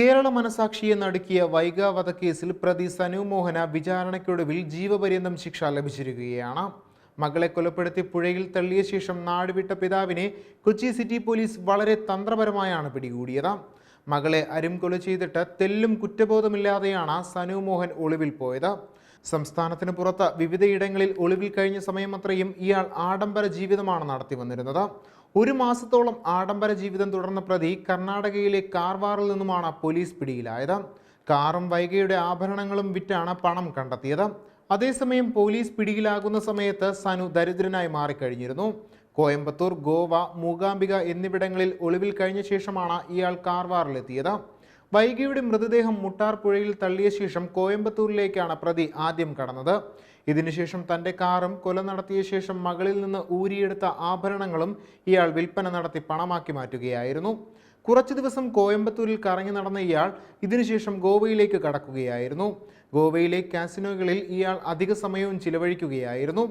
കേരള മനസാക്ഷിയെ നടുക്കിയ വൈഗ വധക്കേസിൽ പ്രതി സനു മോഹന വിചാരണയ്ക്കൊടുവിൽ ജീവപര്യന്തം ശിക്ഷ ലഭിച്ചിരിക്കുകയാണ്. മകളെ കൊലപ്പെടുത്തി പുഴയിൽ തള്ളിയ ശേഷം നാടുവിട്ട പിതാവിനെ കൊച്ചി സിറ്റി പോലീസ് വളരെ തന്ത്രപരമായാണ് പിടികൂടിയത്. മകളെ അരും കൊല ചെയ്തിട്ട് തെല്ലും കുറ്റബോധമില്ലാതെയാണ് സനു മോഹൻ ഒളിവിൽ പോയത്. സംസ്ഥാനത്തിന് പുറത്ത് വിവിധയിടങ്ങളിൽ ഒളിവിൽ കഴിഞ്ഞ സമയം അത്രയും ഇയാൾ ആഡംബര ജീവിതമാണ് നടത്തി വന്നിരുന്നത്. ഒരു മാസത്തോളം ആഡംബര ജീവിതം തുടർന്ന പ്രതി കർണാടകയിലെ കാർവാറിൽ നിന്നുമാണ് പോലീസ് പിടിയിലായത്. കാറും വൈകയുടെ ആഭരണങ്ങളും വിറ്റാണ് പണം കണ്ടെത്തിയത്. അതേസമയം പോലീസ് പിടിയിലാകുന്ന സമയത്ത് സനു ദരിദ്രനായി മാറിക്കഴിഞ്ഞിരുന്നു. കോയമ്പത്തൂർ ഗോവ മൂകാംബിക എന്നിവിടങ്ങളിൽ ഒളിവിൽ കഴിഞ്ഞ ശേഷമാണ് ഇയാൾ കാർവാറിലെത്തിയത്. വൈകിയുടെ മൃതദേഹം മുട്ടാർ പുഴയിൽ തള്ളിയ ശേഷം കോയമ്പത്തൂരിലേക്കാണ് പ്രതി ആദ്യം കടന്നത്. ഇതിനുശേഷം തന്റെ കാറും കൊല നടത്തിയ ശേഷം മകളിൽ നിന്ന് ഊരിയെടുത്ത ആഭരണങ്ങളും ഇയാൾ വിൽപ്പന നടത്തി പണമാക്കി മാറ്റുകയായിരുന്നു. കുറച്ചു ദിവസം കോയമ്പത്തൂരിൽ കറങ്ങി നടന്ന ഇയാൾ ഇതിനുശേഷം ഗോവയിലേക്ക് കടക്കുകയായിരുന്നു. ഗോവയിലെ കാസിനോകളിൽ ഇയാൾ അധിക സമയവും ചിലവഴിക്കുകയായിരുന്നു.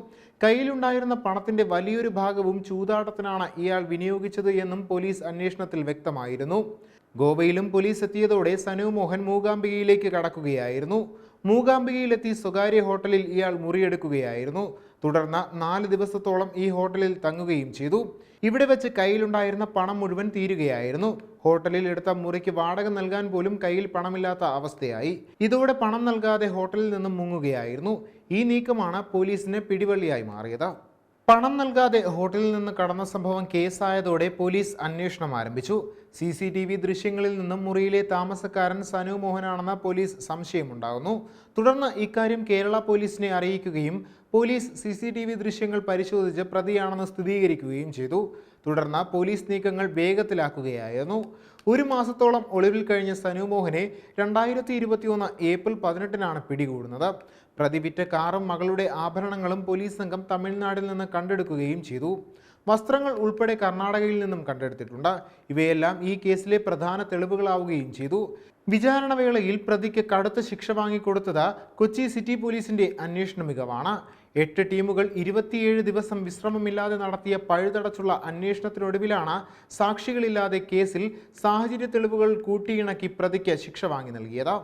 കയ്യിലുണ്ടായിരുന്ന പണത്തിന്റെ വലിയൊരു ഭാഗവും ചൂതാട്ടത്തിനാണ് ഇയാൾ വിനിയോഗിച്ചത് എന്നും പോലീസ് അന്വേഷണത്തിൽ വ്യക്തമായിരുന്നു. ഗോവയിലും പോലീസ് എത്തിയതോടെ സനു മോഹൻ മൂകാംബികയിലേക്ക് കടക്കുകയായിരുന്നു. മൂകാംബികയിലെത്തി സ്വകാര്യ ഹോട്ടലിൽ ഇയാൾ മുറിയെടുക്കുകയായിരുന്നു. തുടർന്ന് നാല് ദിവസത്തോളം ഈ ഹോട്ടലിൽ തങ്ങുകയും ചെയ്തു. ഇവിടെ വെച്ച് കയ്യിലുണ്ടായിരുന്ന പണം മുഴുവൻ തീരുകയായിരുന്നു. ഹോട്ടലിൽ എടുത്ത മുറിക്ക് വാടക നൽകാൻ പോലും കയ്യിൽ പണമില്ലാത്ത അവസ്ഥയായി. ഇതോടെ പണം നൽകാതെ ഹോട്ടലിൽ നിന്നും മുങ്ങുകയായിരുന്നു. ഈ നീക്കമാണ് പോലീസിന് പിടിവള്ളിയായി മാറിയത്. പണം നൽകാതെ ഹോട്ടലിൽ നിന്ന് കടന്ന സംഭവം കേസായതോടെ പോലീസ് അന്വേഷണം ആരംഭിച്ചു. സി സി ടി വി ദൃശ്യങ്ങളിൽ നിന്നും മുറിയിലെ താമസക്കാരൻ സനു മോഹനാണെന്ന പോലീസ് സംശയമുണ്ടാകുന്നു. തുടർന്ന് ഇക്കാര്യം കേരള പോലീസിനെ അറിയിക്കുകയും police C C T V ദൃശ്യങ്ങൾ പരിശോധിച്ച് പ്രതിയാണെന്ന് സ്ഥിരീകരിക്കുകയും ചെയ്തു. തുടർന്ന് പോലീസ് നീക്കങ്ങൾ വേഗത്തിലാക്കുകയായിരുന്നു. ഒരു മാസത്തോളം ഒളിവിൽ കഴിഞ്ഞ സനു മോഹനെ രണ്ടായിരത്തി ഇരുപത്തിയൊന്ന് ഏപ്രിൽ പതിനെട്ടിനാണ് പിടികൂടുന്നത്. പ്രതി വിറ്റ കാറും മകളുടെ ആഭരണങ്ങളും പോലീസ് സംഘം തമിഴ്നാട്ടിൽ നിന്ന് കണ്ടെടുക്കുകയും ചെയ്തു. വസ്ത്രങ്ങൾ ഉൾപ്പെടെ കർണാടകയിൽ നിന്നും കണ്ടെടുത്തിട്ടുണ്ട്. ഇവയെല്ലാം ഈ കേസിലെ പ്രധാന തെളിവുകളാവുകയും ചെയ്തു. വിചാരണ വേളയിൽ പ്രതിക്ക് കടുത്ത ശിക്ഷ വാങ്ങിക്കൊടുത്തത് കൊച്ചി സിറ്റി പോലീസിന്റെ അന്വേഷണ മികവാണ്. എട്ട് ടീമുകൾ ഇരുപത്തിയേഴ് ദിവസം വിശ്രമമില്ലാതെ നടത്തിയ പഴുതടച്ചുള്ള അന്വേഷണത്തിനൊടുവിലാണ് സാക്ഷികളില്ലാതെ കേസിൽ സാഹചര്യ തെളിവുകൾ കൂട്ടിയിണക്കി പ്രതിക്ക് ശിക്ഷ വാങ്ങി നൽകിയത്.